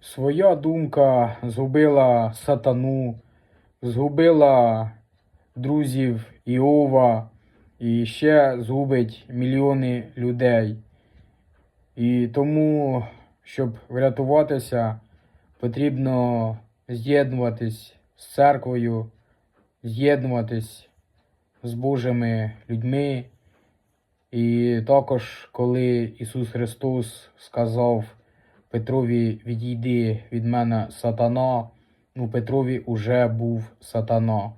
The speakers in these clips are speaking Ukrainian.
Своя думка згубила сатану, згубила друзів Іова і ще згубить мільйони людей. І тому, щоб врятуватися, потрібно з'єднуватись з церквою, з'єднуватись з Божими людьми. І також, коли Ісус Христос сказав Петрові, відійди від мене сатана, ну Петрові уже був сатана.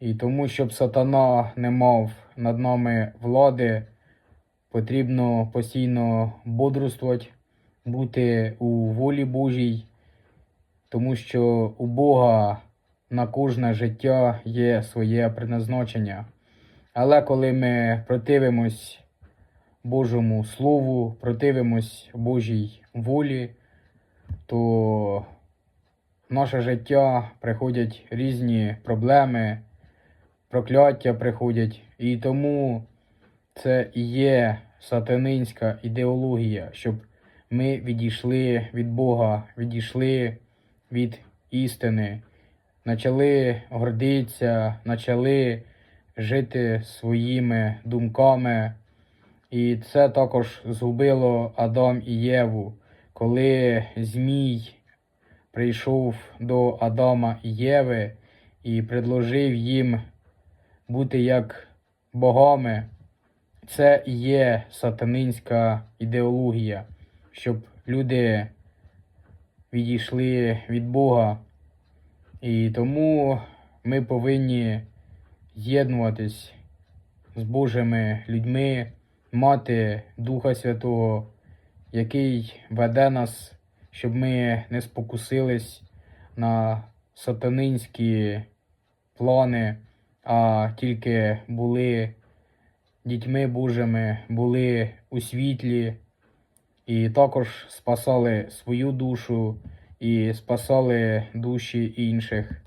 І тому, щоб сатана не мав над нами влади, потрібно постійно бодрствувати, бути у волі Божій, тому що у Бога на кожне життя є своє предназначення. Але коли ми противимось Божому Слову, противимось Божій волі, то в наше життя приходять різні проблеми, прокляття приходять. І тому це і є сатанинська ідеологія, щоб ми відійшли від Бога, відійшли від істини, почали гордитися, почали жити своїми думками. І це також згубило Адам і Єву, коли Змій прийшов до Адама і Єви і предложив їм бути як богами. Це і є сатанинська ідеологія, щоб люди відійшли від Бога. І тому ми повинні з'єднуватись з Божими людьми, мати Духа Святого, який веде нас, щоб ми не спокусились на сатанинські плани, а тільки були дітьми Божими, були у світлі і також спасали свою душу і спасали душі інших.